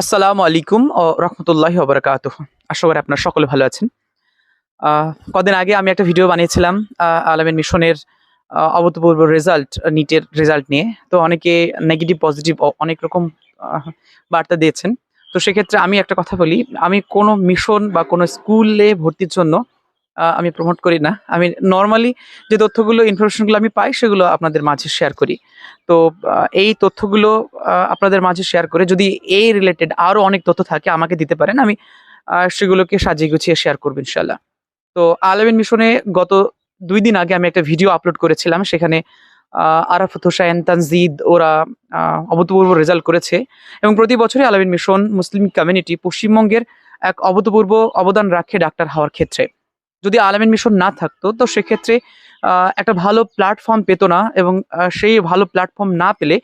আসসালামু আলাইকুম ও রহমতুল্লাহি ওবরাকাত আশা করি আপনার সকলে ভালো আছেন। কদিন আগে আমি একটা ভিডিও বানিয়েছিলাম আলামিন মিশনের অভূতপূর্ব রেজাল্ট নিটের রেজাল্ট নিয়ে। তো অনেকে নেগেটিভ পজিটিভ অনেক রকম বার্তা দিয়েছেন। তো সেক্ষেত্রে আমি একটা কথা বলি, আমি কোনো মিশন বা কোনো স্কুলে ভর্তির জন্য আমি প্রমোট করি না। আমি নর্মালি যে তথ্যগুলো ইনফরমেশনগুলো আমি পাই, সেগুলো আপনাদের মাঝে শেয়ার করি। তো এই তথ্যগুলো আপনাদের মাঝে শেয়ার করে যদি এই রিলেটেড আরও অনেক তথ্য থাকে, আমাকে দিতে পারেন। আমি সেগুলোকে সাজিয়ে গুছিয়ে শেয়ার করব ইনশাল্লাহ তো, আলমিন মিশনে গত দুই দিন আগে আমি একটা ভিডিও আপলোড করেছিলাম। সেখানে আরাফাত হোসাইন তানজিদ, ওরা অভূতপূর্ব রেজাল্ট করেছে। এবং প্রতি বছরই আলমিন মিশন মুসলিম কমিউনিটি পশ্চিমবঙ্গের এক অভূতপূর্ব অবদান রাখে ডাক্তার হওয়ার ক্ষেত্রে। যদি আলামিন মিশন না থাকতো, তো সেক্ষেত্রে একটা ভালো প্ল্যাটফর্ম পেত না এবং সেই ভালো প্ল্যাটফর্ম না পেলে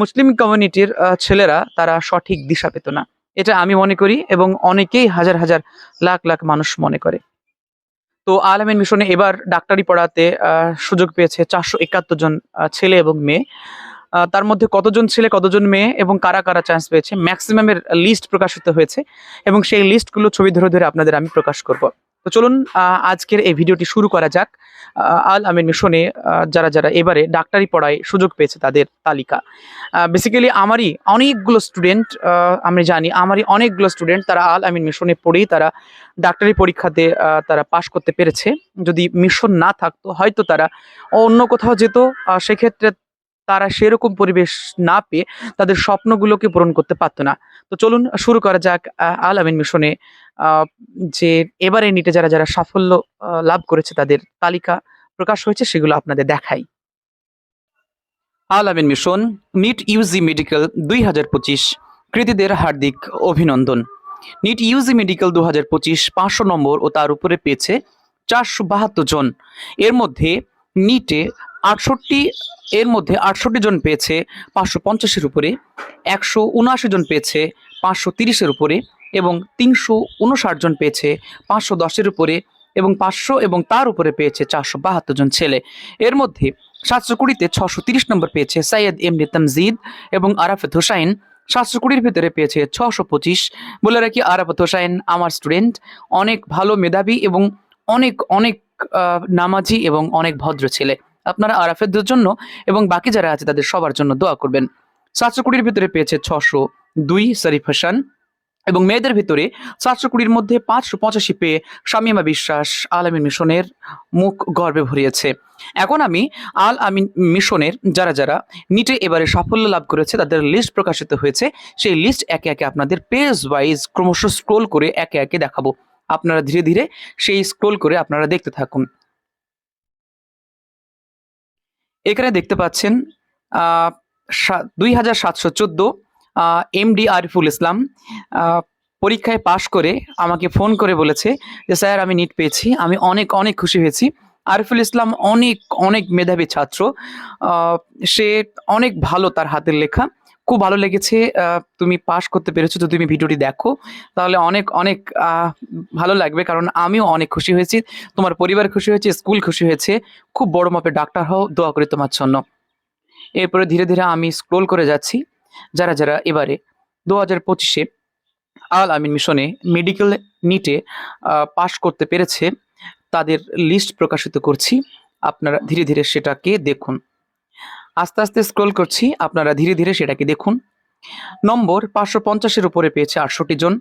মুসলিম কমিউনিটির ছেলেরা তারা সঠিক দিশা পেত না। এটা আমি মনে করি এবং অনেকেই হাজার হাজার লাখ লাখ মানুষ মনে করে। তো আলামিন মিশনে এবার ডাক্তারি পড়াতে সুযোগ পেয়েছে চারশো একাত্তর জন ছেলে এবং মেয়ে। তার মধ্যে কতজন ছেলে, কতজন মেয়ে এবং কারা কারা চান্স পেয়েছে ম্যাক্সিমামের লিস্ট প্রকাশিত হয়েছে এবং সেই লিস্টগুলো ছবি ধরে ধরে আপনাদের আমি প্রকাশ করব। তো চলুন আজকের এই ভিডিওটি শুরু করা যাক। আল আমিন মিশনে যারা যারা এবারে ডাক্তারি পড়ায় সুযোগ পেয়েছে তাদের তালিকা। বেসিক্যালি আমারই অনেকগুলো স্টুডেন্ট আমি জানি, আমারই অনেকগুলো স্টুডেন্ট তারা আল আমিন মিশনে পড়েই তারা ডাক্তারি পরীক্ষাতে তারা পাশ করতে পেরেছে। যদি মিশন না থাকতো, হয়তো তারা অন্য কোথাও যেত সেক্ষেত্রে তারা সেরকম পরিবেশ না পেয়ে তাদের স্বপ্নগুলোকে পূরণ করতে পারতো না। তো চলুন শুরু করা যাক আল আমিন মিশনে যে এবারে নিটে যারা যারা সাফল্য লাভ করেছে তাদের তালিকা প্রকাশ হয়েছে, সেগুলো আপনাদের দেখাই। Al Amin mission NEET UG medical দুই হাজার পঁচিশ, কৃতিদের হার্দিক অভিনন্দন। নিট ইউজি মেডিকেল দু হাজার পঁচিশ, পাঁচশো নম্বর ও তার উপরে পেয়েছে চারশো বাহাত্তর জন। এর মধ্যে নিটে আটষট্টি এর মধ্যে আটষট্টি জন পেয়েছে পাঁচশো পঞ্চাশের উপরে, একশো উনআশি জন পেয়েছে পাঁচশো তিরিশের উপরে এবং তিনশো উনষাট জন পেয়েছে পাঁচশো দশের উপরে এবং পাঁচশো এবং তার উপরে পেয়েছে চারশো বাহাত্তর জন ছেলে। এর মধ্যে সাতশো কুড়িতে ছশো তিরিশ নম্বর পেয়েছে সৈয়দ এমনি তামজিদ এবং আরাফাত হোসাইন। সাতশো কুড়ির ভিতরে পেয়েছে ছশো পঁচিশ। বলে রাখি, আরাফাত হোসাইন আমার স্টুডেন্ট। অনেক ভালো মেধাবী এবং অনেক অনেক নামাজি এবং অনেক ভদ্র ছেলে। আপনারা আরাফেদের জন্য এবং বাকি যারা আছে তাদের সবার জন্য দোয়া করবেন। সাতশো কুড়ির ভিতরে পেয়েছে ছশো দুই শরীফ হাসান এবং মেয়েদের ভিতরে সাতশো কুড়ির মধ্যে পাঁচশো পঁচাশি পেয়ে শামিমা বিশ্বাস আল আমিন মিশনের মুখ গর্বে ভরিয়েছে। এখন আমি আল আমিন মিশনের যারা যারা নিটে এবারে সাফল্য লাভ করেছে তাদের লিস্ট প্রকাশিত হয়েছে। সেই লিস্ট একে একে আপনাদের পেজ ওয়াইজ ক্রমশ স্ক্রোল করে একে একে দেখাবো। আপনারা ধীরে ধীরে সেই স্ক্রোল করে আপনারা দেখতে থাকুন। এখানে দেখতে পাচ্ছেন দুই হাজার সাতশো চোদ্দ এমডি আরিফুল ইসলাম পরীক্ষায় পাশ করে আমাকে ফোন করে বলেছে যে, স্যার, আমি নিট পেয়েছি, আমি অনেক অনেক খুশি হয়েছি। আরিফুল ইসলাম অনেক অনেক মেধাবী ছাত্র সে অনেক ভালো তার হাতের লেখা খুব ভালো লেগেছে তুমি পাশ করতে পেরেছ তো তুমি ভিডিওটি দেখো। তাহলে অনেক অনেক ভালো লাগবে কারণ আমিও অনেক খুশি হয়েছি। তোমার পরিবার খুশি হয়েছে, স্কুল খুশি হয়েছে। খুব বড় মাপের ডাক্তার হও, দোয়া করি তোমার জন্য। এরপরে ধীরে ধীরে আমি স্ক্রোল করে যাচ্ছি। যারা যারা এবারে দু হাজার পঁচিশে আল আমিন মিশনে মেডিকেল নিটে পাশ করতে পেরেছে, তাদের লিস্ট প্রকাশিত করছি। আপনারা ধীরে ধীরে সেটাকে দেখুন। আস্তে আস্তে স্ক্রোল করছি, আপনারা ধীরে ধীরে সেটাকে দেখুন। নম্বর, পাঁচশো পঞ্চাশের উপরে পেয়েছে আটষট্টি জন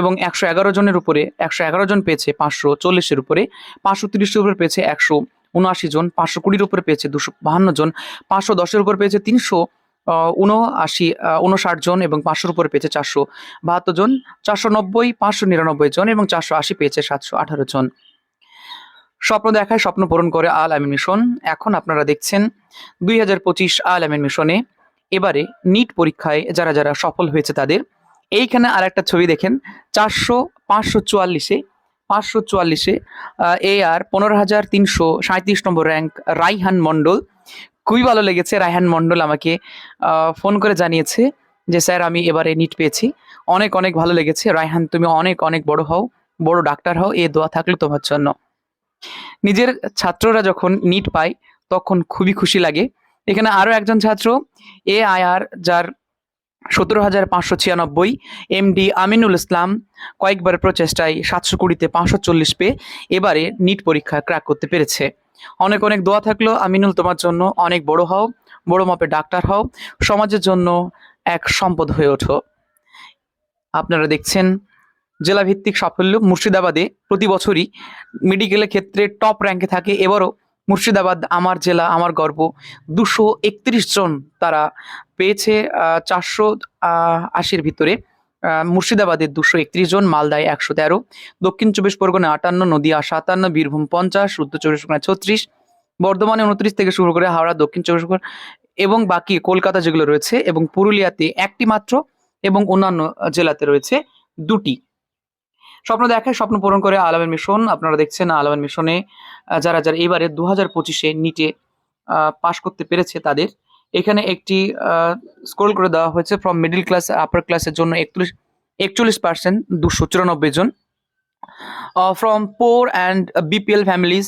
এবং একশো এগারো জনের উপরে, একশো এগারো জন পেয়েছে পাঁচশো চল্লিশের উপরে, পাঁচশো তিরিশের উপরে পেয়েছে একশো উনআশি জন, পাঁচশো কুড়ির উপরে পেয়েছে দুশো বাহান্ন জন, পাঁচশো দশের উপর পেয়েছে তিনশো উনআশি উনষাট জন এবং পাঁচশোর উপরে পেয়েছে চারশো বাহাত্তর জন, চারশো নব্বই, পাঁচশো নিরানব্বই জন এবং চারশো আশি পেয়েছে সাতশো আঠারো জন। স্বপ্ন দেখায়, স্বপ্ন পূরণ করে আল আমিন মিশন। এখন আপনারা দেখছেন দুই হাজার পঁচিশ আল আমিন মিশনে এবারে নিট পরীক্ষায় যারা যারা সফল হয়েছে তাদের। এইখানে আর একটা ছবি দেখেন, চারশো পাঁচশো চুয়াল্লিশে পাঁচশো চুয়াল্লিশে এ আর পনেরো হাজার তিনশো সাঁত্রিশ নম্বর র্যাঙ্ক রাইহান মণ্ডল। খুবই ভালো লেগেছে রায়হান মণ্ডল আমাকে ফোন করে জানিয়েছে যে, স্যার, আমি এবারে নিট পেয়েছি। অনেক অনেক ভালো লেগেছে। রায়হান তুমি অনেক অনেক বড় হও, বড় ডাক্তার হও, এ দোয়া থাকলে তোমার জন্য। নিজের ছাত্ররা যখন নিট পায়, তখন খুবই খুশি লাগে। এখানে আরও একজন ছাত্র এ আয়ার যার সতেরো হাজার পাঁচশো ছিয়ানব্বই এমডি আমিনুল ইসলাম, কয়েকবার প্রচেষ্টায় সাতশো কুড়িতে পাঁচশো চল্লিশ পেয়ে এবারে নিট পরীক্ষা ক্র্যাক করতে পেরেছে। অনেক অনেক দোয়া থাকল, আমিনুল তোমার জন্য অনেক বড় হও, বড় মাপে ডাক্তার হও, সমাজের জন্য এক সম্পদ হয়ে ওঠো। আপনারা দেখছেন জেলাভিত্তিক সাফল্য মুর্শিদাবাদে প্রতি বছরই মেডিকেলের ক্ষেত্রে টপ র্যাঙ্কে থাকে। এবারও মুর্শিদাবাদ আমার জেলা, আমার গর্ব। দুশো একত্রিশ জন তারা পেয়েছে চারশো আশির ভিতরে। মুর্শিদাবাদের দুশো একত্রিশ জন, মালদায় একশো তেরো। দক্ষিণ চব্বিশ পরগনা আটান্ন, নদিয়া সাতান্ন, বীরভূম পঞ্চাশ, উত্তর চব্বিশ পরগনা ছত্রিশ, বর্ধমানে উনত্রিশ থেকে শুরু করে হাওড়া, দক্ষিণ চব্বিশ পরগনা এবং বাকি কলকাতা যেগুলো রয়েছে এবং পুরুলিয়াতে একটি মাত্র এবং অন্যান্য জেলাতে রয়েছে দুটি। স্বপ্ন দেখায়, স্বপ্ন পূরণ করে আলামের মিশন। আপনারা দেখছেন আলামের মিশনে যারা যারা এবারে দু হাজার পঁচিশে নিটে পাশ করতে পেরেছে তাদের। এখানে একটি স্ক্রোল করে দেওয়া হয়েছে ফ্রম মিডল ক্লাস আপার ক্লাসের জন্য একচল্লিশ একচল্লিশ পার্সেন্ট দুশো চুরানব্বই জন। From poor and BPL families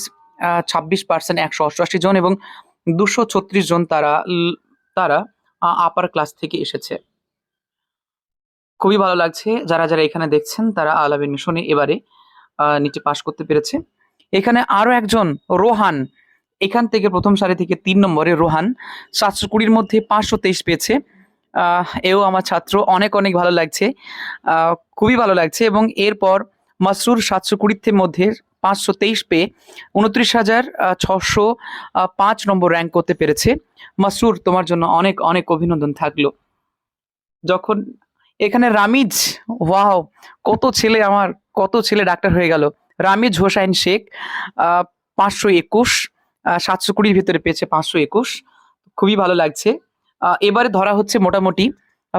ছাব্বিশ পার্সেন্ট একশো অষ্টআশি জন এবং দুশো ছত্রিশ জন তারা তারা আপার ক্লাস থেকে এসেছে। খুবই ভালো লাগছে। যারা যারা এখানে দেখছেন, তারা আলাবের মিশনে এবারে নিচে পাশ করতে পেরেছে। এখানে আরও একজন রোহান, এখান থেকে প্রথম সারি থেকে তিন নম্বরে রোহান, সাতশো কুড়ির মধ্যে পাঁচশো তেইশ পেয়েছে। এও আমার ছাত্র, অনেক অনেক ভালো লাগছে। খুবই ভালো লাগছে এবং এরপর মাসরুর সাতশো কুড়ির মধ্যে পাঁচশো তেইশ পেয়ে উনত্রিশ হাজার ছশো পাঁচ নম্বর র্যাঙ্ক করতে পেরেছে। মাসরুর, তোমার জন্য অনেক অনেক অভিনন্দন থাকল। যখন এখানে রামিজ, ওয়াও, কত ছেলে আমার, কত ছেলে ডাক্তার হয়ে গেল। রামিজ হোসাইন শেখ পাঁচশো একুশ সাতশো কুড়ির ভিতরে পেয়েছে পাঁচশো একুশ, খুবই ভালো লাগছে। এবারে ধরা হচ্ছে মোটামুটি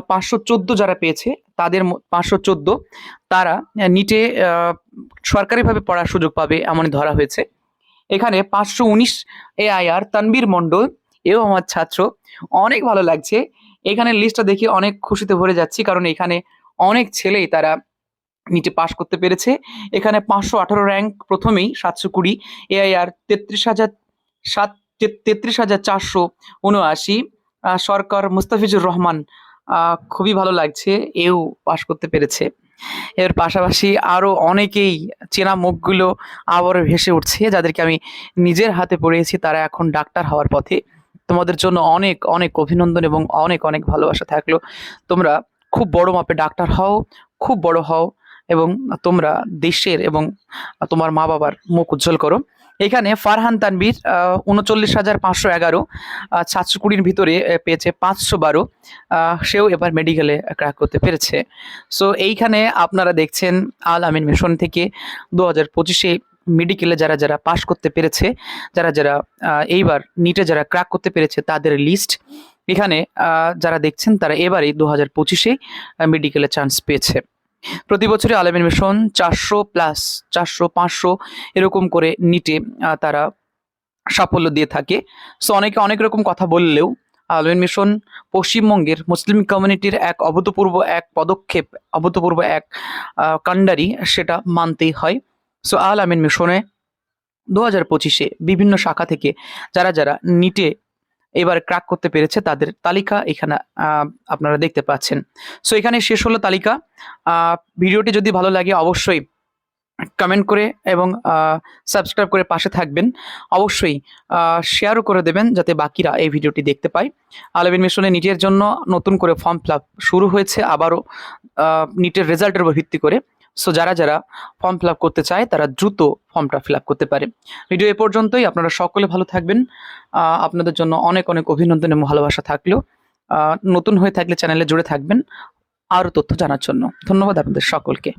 পাঁচশো চোদ্দ যারা পেয়েছে, তাদের পাঁচশো চোদ্দ, তারা নিটে সরকারিভাবে পড়ার সুযোগ পাবে এমনই ধরা হয়েছে। এখানে পাঁচশো উনিশ এআইআর তানবীর মণ্ডল, এও আমার ছাত্র, অনেক ভালো লাগছে। এখানে লিস্টটা দেখে অনেক খুশিতে ভরে যাচ্ছি, কারণ এখানে অনেক ছেলেই তারা নিটে পাশ করতে পেরেছে। এখানে পাঁচশো আঠারো র্যাঙ্ক প্রথমেই সাতশো কুড়ি এআইআর তেত্রিশ হাজার সাত, তেত্রিশ হাজার চারশো উনআশি। সরকার মুস্তাফিজুর রহমান খুবই ভালো লাগছে, এও পাশ করতে পেরেছে। এর পাশাপাশি আরও অনেকেই চেনা মুখগুলো আবারও ভেসে উঠছে, যাদেরকে আমি নিজের হাতে পড়িয়েছি, তারা এখন ডাক্তার হওয়ার পথে। তোমাদের জন্য অনেক অনেক অভিনন্দন এবং অনেক অনেক ভালোবাসা থাকল। তোমরা খুব বড় মাপে ডাক্তার হও, খুব বড় হও এবং তোমরা দেশের এবং তোমার মা বাবার মুখ উজ্জ্বল করো। এখানে ফারহান তানবীর উনচল্লিশ হাজার পাঁচশো এগারো সাতশো কুড়ির ভিতরে পেয়েছে পাঁচশো বারো সেও এবার মেডিকেলে ক্র্যাক করতে পেরেছে। সো এইখানে আপনারা দেখছেন আল আমিন মিশন থেকে দু হাজার পঁচিশে মেডিকেলে যারা যারা পাশ করতে পেরেছে, যারা যারা এইবার নিটে যারা ক্র্যাক করতে পেরেছে তাদের লিস্ট এখানে যারা দেখছেন তারা এবারেই দু হাজার পঁচিশে মেডিকেলে চান্স পেয়েছে। প্রতি বছরে আলেমেন মিশন চারশো প্লাস চারশো, পাঁচশো এরকম করে নিটে তারা সাফল্য দিয়ে থাকে। সো অনেকে অনেক রকম কথা বললেও আলমেন মিশন পশ্চিমবঙ্গের মুসলিম কমিউনিটির এক অভূতপূর্ব এক পদক্ষেপ, অভূতপূর্ব এক কাণ্ডারি সেটা মানতেই হয়। সো আল আমিন মিশনে দু হাজার পঁচিশে বিভিন্ন শাখা থেকে যারা যারা নিটে এবার ক্র্যাক করতে পেরেছে, তাদের তালিকা এখানে আপনারা দেখতে পাচ্ছেন। সো এখানে শেষ হলো তালিকা। ভিডিওটি যদি ভালো লাগে অবশ্যই কমেন্ট করে এবং সাবস্ক্রাইব করে পাশে থাকবেন। অবশ্যই শেয়ারও করে দেবেন যাতে বাকিরা এই ভিডিওটি দেখতে পায়। আলবিন মিশনে নিটের জন্য নতুন করে ফর্ম ফিল শুরু হয়েছে আবারও নিটের রেজাল্টের উপর ভিত্তি করে। সো যারা যারা ফর্ম ফিল করতে চায়, তারা দ্রুত ফর্মটা ফিল করতে পারে। ভিডিও এ পর্যন্তই, আপনারা সকলে ভালো থাকবেন। আপনাদের জন্য অনেক অনেক অভিনন্দন এবং ভালোবাসা থাকলেও নতুন হয়ে থাকলে চ্যানেলে জুড়ে থাকবেন। আরও তথ্য জানার জন্য। ধন্যবাদ আপনাদের সকলকে।